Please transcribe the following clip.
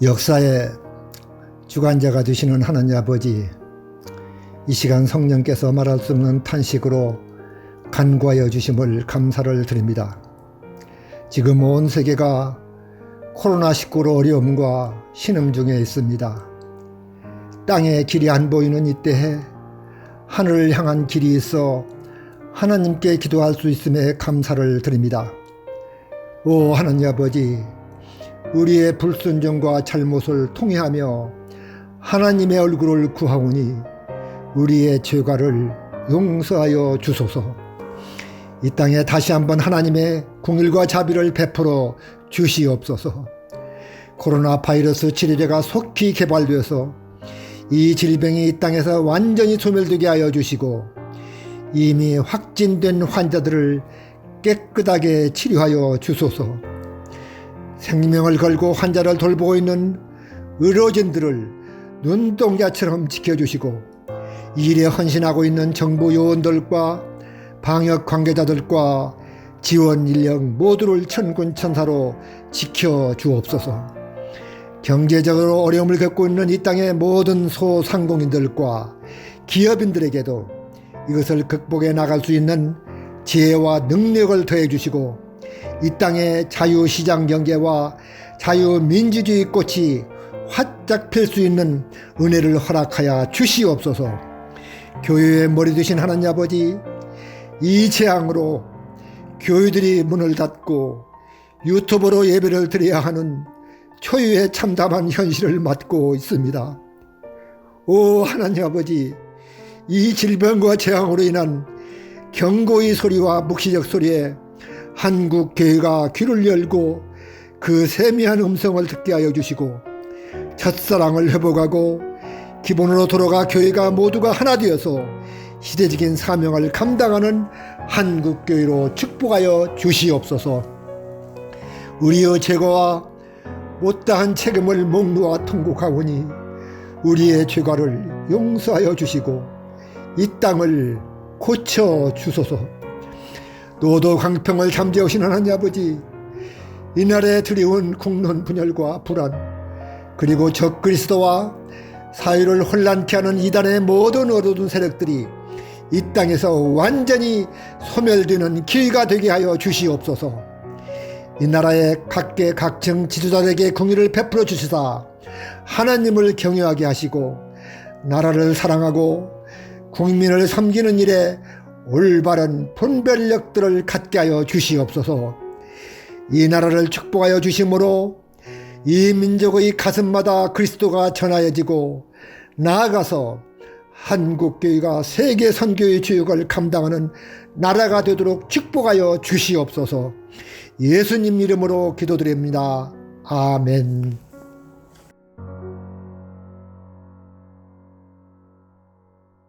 역사의 주관자가 되시는 하나님 아버지, 이 시간 성령께서 말할 수 없는 탄식으로 간구하여 주심을 감사를 드립니다. 지금 온 세계가 코로나19로 어려움과 신음 중에 있습니다. 땅에 길이 안 보이는 이때에 하늘을 향한 길이 있어 하나님께 기도할 수 있음에 감사를 드립니다. 오 하나님 아버지, 우리의 불순종과 잘못을 통회하며 하나님의 얼굴을 구하오니 우리의 죄가를 용서하여 주소서. 이 땅에 다시 한번 하나님의 공일과 자비를 베풀어 주시옵소서. 코로나 바이러스 치료제가 속히 개발되어서 이 질병이 이 땅에서 완전히 소멸되게 하여 주시고 이미 확진된 환자들을 깨끗하게 치료하여 주소서. 생명을 걸고 환자를 돌보고 있는 의료진들을 눈동자처럼 지켜주시고 일에 헌신하고 있는 정부 요원들과 방역 관계자들과 지원 인력 모두를 천군 천사로 지켜 주옵소서. 경제적으로 어려움을 겪고 있는 이 땅의 모든 소상공인들과 기업인들에게도 이것을 극복해 나갈 수 있는 지혜와 능력을 더해 주시고 이 땅의 자유시장 경제와 자유민주주의 꽃이 활짝 필 수 있는 은혜를 허락하여 주시옵소서. 교회의 머리 되신 하나님 아버지, 이 재앙으로 교회들이 문을 닫고 유튜브로 예배를 드려야 하는 초유의 참담한 현실을 맞고 있습니다. 오 하나님 아버지, 이 질병과 재앙으로 인한 경고의 소리와 묵시적 소리에 한국 교회가 귀를 열고 그 세미한 음성을 듣게 하여 주시고 첫사랑을 회복하고 기본으로 돌아가 교회가 모두가 하나 되어서 시대적인 사명을 감당하는 한국 교회로 축복하여 주시옵소서. 우리의 죄거와 못다한 책임을 목놓아 통곡하오니 우리의 죄가를 용서하여 주시고 이 땅을 고쳐 주소서. 노도 강평을 잠재우신 하나님 아버지 이날에 두려운 국론 분열과 불안 그리고 적그리스도와 사회를 혼란케 하는 이단의 모든 어두운 세력들이 이 땅에서 완전히 소멸되는 기회가 되게 하여 주시옵소서. 이 나라의 각계 각층 지도자들에게 공의를 베풀어 주시사 하나님을 경외하게 하시고 나라를 사랑하고 국민을 섬기는 일에 올바른 분별력들을 갖게 하여 주시옵소서. 이 나라를 축복하여 주심으로 이 민족의 가슴마다 그리스도가 전하여지고 나아가서 한국교회가 세계 선교의 주역을 감당하는 나라가 되도록 축복하여 주시옵소서. 예수님 이름으로 기도드립니다. 아멘.